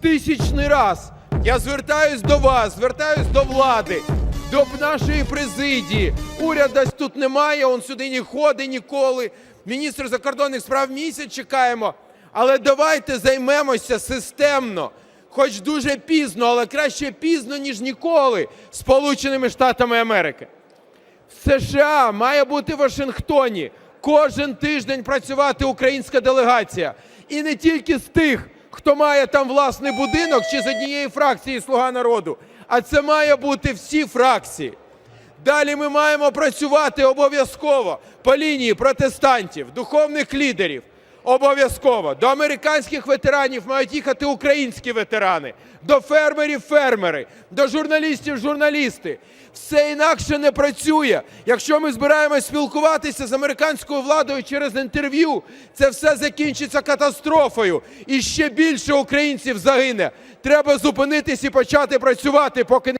тисячний раз я звертаюсь до вас, звертаюсь до влади, до нашої президії. Уряд десь тут немає, он сюди не ходить ніколи. Міністр закордонних справ місяць чекаємо. Але давайте займемося системно, хоч дуже пізно, але краще пізно, ніж ніколи, Сполученими Штатами Америки. В США має бути в Вашингтоні кожен тиждень працювати українська делегація. І не тільки з тих, хто має там власний будинок чи з однієї фракції Слуга народу, а це має бути всі фракції. Далі ми маємо працювати обов'язково по лінії протестантів, духовних лідерів. Обов'язково до американських ветеранів мають їхати українські ветерани, до фермерів фермери, до журналістів журналісти. Все інакше не працює. Якщо ми збираємось спілкуватися з американською владою через інтерв'ю, це все закінчиться катастрофою. І ще більше українців загине. Треба зупинитись і почати працювати, поки не.